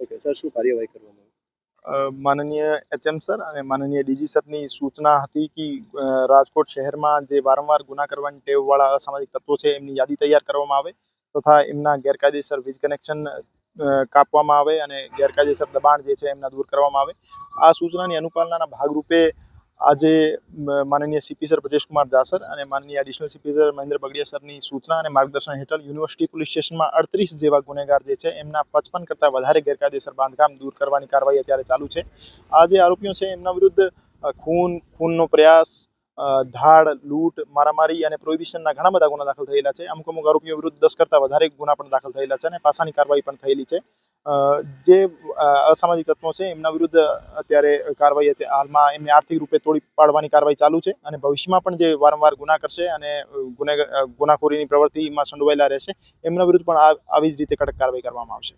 Okay, sir, શું કાર્યવાહી કરવામાં માનનીય એચએમ સર અને માનનીય ડીજી સરની સૂચના હતી કે રાજકોટ શહેરમાં જે વારંવાર ગુના કરવાની ટેવવાળા અસામાજિક તત્વો છે, એમની યાદી તૈયાર કરવામાં આવે તથા એમના ગેરકાયદેસર વીજ કનેક્શન કાપવામાં આવે અને ગેરકાયદેસર દબાણ જે છે, એમના દૂર કરવામાં આવે. આ સૂચનાની અનુપાલનાના ભાગરૂપે આજે માનનીય સીપી સર બ્રજેશકુમાર દાસર અને માનનીય additional CP sir Mahendra Bagadia સરની સૂચના અને માર્ગદર્શન હેઠળ યુનિવર્સિટી પોલીસ સ્ટેશનમાં અડત્રીસ જેવા ગુનેગાર જે છે, એમના પચપન કરતાં વધારે ગેરકાયદેસર બાંધકામ દૂર કરવાની કાર્યવાહી અત્યારે ચાલુ છે. આ જે આરોપીઓ છે, એમના વિરુદ્ધ ખૂન, ખૂનનો પ્રયાસ ધાડ, લૂંટ, મારામારી અને પ્રોહિબિશનના ઘણા બધા ગુના દાખલ થયેલા છે. અમુક અમુક આરોપીઓ વિરુદ્ધ દસ કરતાં વધારે ગુના પણ દાખલ થયેલા છે અને પાસાની કાર્યવાહી પણ થયેલી છે. જે અસામાજિક તત્વો છે, એમના વિરુદ્ધ અત્યારે કાર્યવાહી હાલમાં એમને આર્થિક રૂપે તોડી પાડવાની કાર્યવાહી ચાલુ છે અને ભવિષ્યમાં પણ જે વારંવાર ગુના કરશે અને ગુનેગાર ગુનાખોરીની પ્રવૃત્તિમાં સંડોવાયેલા રહેશે, એમના વિરુદ્ધ પણ આવી જ રીતે કડક કાર્યવાહી કરવામાં આવશે.